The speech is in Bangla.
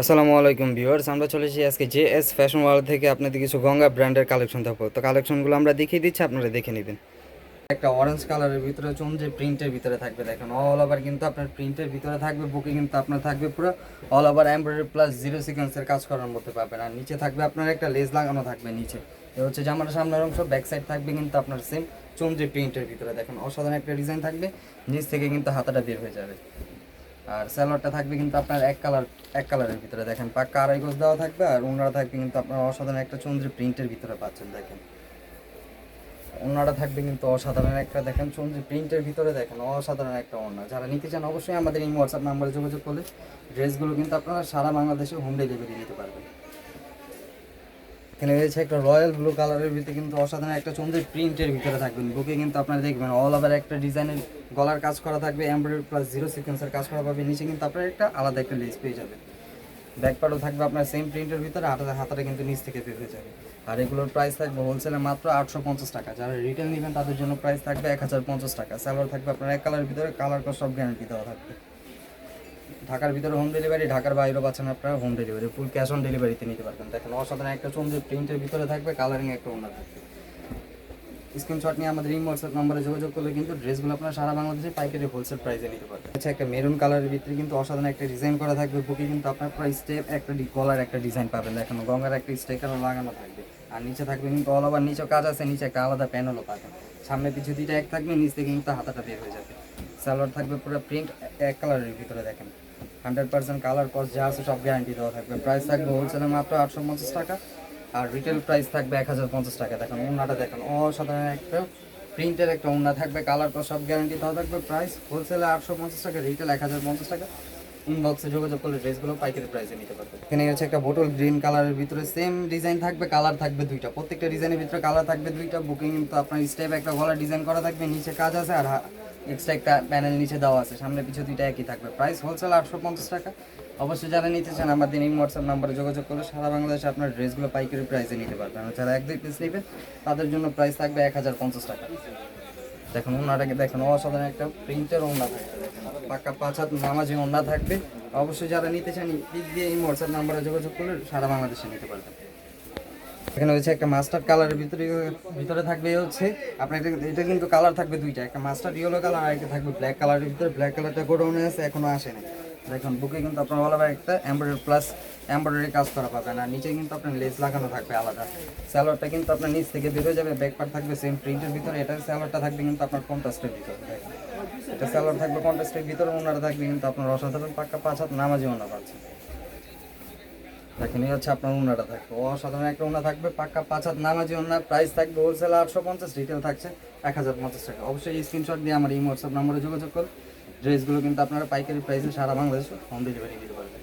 আসসালামু আলাইকুম ভিউয়ার্স, আমরা চলে এসেছি আজকে জে এস ফ্যাশন ওয়ার্ল্ড থেকে আপনাদের কিছু গঙ্গা ব্র্যান্ডের কালেকশন থাকব তো কালেকশনগুলো আমরা দেখিয়ে দিচ্ছি, আপনারা দেখে নেবেন। একটা অরেঞ্জ কালারের ভিতরে চুন, যে প্রিন্টের ভিতরে থাকবে, দেখেন অল ওভার কিন্তু আপনার প্রিন্টের ভিতরে থাকবে বুকে কিন্তু আপনার থাকবে পুরো all over embroidery plus zero সিকোয়েন্সের কাজ করার মধ্যে পাবেন। আর নিচে থাকবে আপনার একটা লেস লাগানো থাকবে নিচে। এ হচ্ছে জামার সামনের অংশ ব্যাক সাইড থাকবে কিন্তু আপনার সেম চুন যে প্রিন্টের ভিতরে, দেখেন, অসাধারণ একটা ডিজাইন থাকবে, নিচ থেকে কিন্তু হাতাটা বের হয়ে যাবে। আর স্যালোয়ারটা থাকবে কিন্তু আপনার এক কালার এক কালারের ভিতরে দেখেন। পাক্কা আড়াই গোজ দেওয়া থাকবে আর ওনারা থাকবে কিন্তু আপনার অসাধারণ একটা চন্দ্রের প্রিন্টের ভিতরে পাচ্ছেন, দেখেন। ওনারা থাকবে কিন্তু অসাধারণ একটা, দেখেন, চন্দ্রের প্রিন্টের ভিতরে, দেখেন, অসাধারণ একটা ওনা যারা নিতে চান অবশ্যই আমাদের এই হোয়াটসঅ্যাপ নাম্বারে যোগাযোগ করলে ড্রেসগুলো কিন্তু আপনারা সারা বাংলাদেশে হোম ডেলিভারি নিতে পারবেন। এখানে রয়েছে একটা রয়্যাল ব্লু কালারের ভিতরে কিন্তু অসাধারণ একটা চন্দ্রের প্রিন্টের ভিতরে থাকবেন। বুকে কিন্তু আপনারা দেখবেন অল ওভার একটা ডিজাইনের গলার কাজ করা থাকবে এমব্রয়ডারি প্লাস জিরো সিকোয়েন্সের কাজ করা পাবে, নিচে কিন্তু আপনার একটা আলাদা একটা লেস পেয়ে যাবেন। ব্যাক পার্টও থাকবে আপনার সেম প্রিন্টের ভিতরে হাতাটা হাতাটা কিন্তু নিচ থেকে হয়ে যাবে। আর এগুলোর প্রাইস থাকবে হোলসেলে মাত্র আটশো পঞ্চাশ টাকা। যারা রিটেল নেবেন, তাদের জন্য প্রাইস থাকবে এক হাজার পঞ্চাশ টাকা। স্যালোয়ার থাকবে আপনার এক কালারের ভিতরে কালার সব গ্যারান্টি দেওয়া থাকবে। ঢাকার ভিতরে হোম ডেলিভারি ঢাকার বাইরেও পাচ্ছেন আপনারা home delivery full cash on ডেলিভারিতে নিতে পারবেন। দেখেন, অসাধারণ একটা চন্দ্রের প্রিন্টের ভিতরে থাকবে কালারিং একটা ওনার থাকবে। স্ক্রিনশট নিয়ে আমাদের এই হোয়াটসঅ্যাপ নম্বরে যোগাযোগ করলে কিন্তু ড্রেসগুলো আপনারা সারা বাংলাদেশে পাইকারি হোলসেল প্রাইসে নিতে পারবেন। আচ্ছা একটা মেরুন কালারের ভিতরে কিন্তু অসাধারণ একটা ডিজাইন করা থাকবে বুকে কিন্তু আপনার প্রায় স্টেপ একটা গলার একটা ডিজাইন পাবেন। দেখেন, গঙ্গার একটা স্টেকারও লাগানো থাকবে। আর নিচে থাকবে কিন্তু অল ওভার নিচেও কাজ আছে, নিচে একটা আলাদা প্যানেলও পাবেন। সামনে পিছু দুইটা এক থাকবে, নিচ থেকে কিন্তু হাতাটা বের হয়ে যাবে। সালোয়ার থাকবে পুরো প্রিন্ট এক কালারের ভিতরে দেখেন। হান্ড্রেড পার্সেন্ট কালার কস্ট যা আছে সব গ্যারান্টি দেওয়া থাকবে। প্রাইস থাকবে হোলসেলে মাত্র আটশো পঞ্চাশ টাকা আর রিটেল প্রাইস থাকবে এক হাজার পঞ্চাশ টাকা। দেখেন ওনাটা দেখেন, অসাধারণ একটা প্রিন্টের একটা ওনা থাকবে কালার তো সব গ্যারান্টি দেওয়া থাকবে। প্রাইস হোলসেলে আটশো পঞ্চাশ টাকা রিটেল এক হাজার পঞ্চাশ টাকা। ইনবক্সে যোগাযোগ করলে ড্রেসগুলো পাইকারি প্রাইসে নিতে পারবে। এখানে হচ্ছে একটা বোটল গ্রিন কালারের ভিতরে সেম ডিজাইন থাকবে কালার থাকবে দুইটা। প্রত্যেকটা ডিজাইনের ভিতরে কালার থাকবে দুইটা। বুকিং তো আপনার স্টেপ একটা গলার ডিজাইন করা থাকবে, নিচে কাজ আছে আর এক্সট্রা একটা প্যানেল নিচে দেওয়া আছে, সামনে পিছু দুইটা একই থাকবে। প্রাইস হোলসেল আটশো পঞ্চাশ টাকা। অবশ্যই যারা নিতে চান আমাদের এই হোয়াটসঅ্যাপ নাম্বারে যোগাযোগ করলে সারা বাংলাদেশে আপনার ড্রেসগুলো পাইকারি প্রাইসে নিতে পারবেন। যারা এক দুই পিস নেবেন, তাদের জন্য প্রাইস থাকবে এক হাজার পঞ্চাশ টাকা। দেখুন, ওনাটাকে দেখুন, অসাধারণ একটা প্রিন্টের ওনা থাকবে। পাক্কা পাঁচ হাত নামাজি ওনা থাকবে। অবশ্যই যারা নিতে চান পিক দিয়ে এই হোয়াটসঅ্যাপ নাম্বারে যোগাযোগ করলে সারা বাংলাদেশে নিতে পারবেন। এখানে হচ্ছে একটা মাস্টার কালারের ভিতরে ভিতরে থাকবে হচ্ছে, আপনার এটা কিন্তু কালার থাকবে দুইটা, একটা মাস্টার ইয়েলো কালার আর একটা থাকবে ব্ল্যাক কালারের ভিতরে ব্ল্যাক কালারটা গোডাউনে আছে, এখনও আসে না দেখুন বুকে কিন্তু আপনার ভালো একটা এমব্রয়ডারি প্লাস এমব্রয়ডারি কাজ করা পাবেন, আর নিচে কিন্তু আপনার লেস লাগানো থাকবে আলাদা। স্যালোয়ারটা কিন্তু আপনার নিচ থেকে বেরোয় যাবে ব্যাক পার্ট থাকবে সেম প্রিন্টের ভিতরে, এটা স্যালোয়ারটা থাকবে কিন্তু আপনার কন্ট্রাস্টের ভিতরে এটা স্যালোয়ার থাকবে কন্ট্রাস্টের ভিতরে, ওনারা থাকবে কিন্তু আপনার অসাধারণ পাক্কা পাঁচ হাত নামাজি ওনা পাচ্ছে দেখেন, এই হচ্ছে আপনার উনাটা থাকবে। অসাধারণ একটা উনা থাকবে, পাক্কা পাঁচ হাত নামাজি উনা প্রাইস থাকবে হোলসেল আটশো পঞ্চাশ রিটেল থাকছে এক হাজার পঞ্চাশ টাকা। অবশ্যই স্ক্রিনশট দিয়ে আমার এই হোয়াটসঅ্যাপ নম্বরে যোগাযোগ করুন। ড্রেসগুলো কিন্তু আপনারা পাইকারি প্রাইসে সারা বাংলাদেশে হোম ডেলিভারি দিতে পারবেন।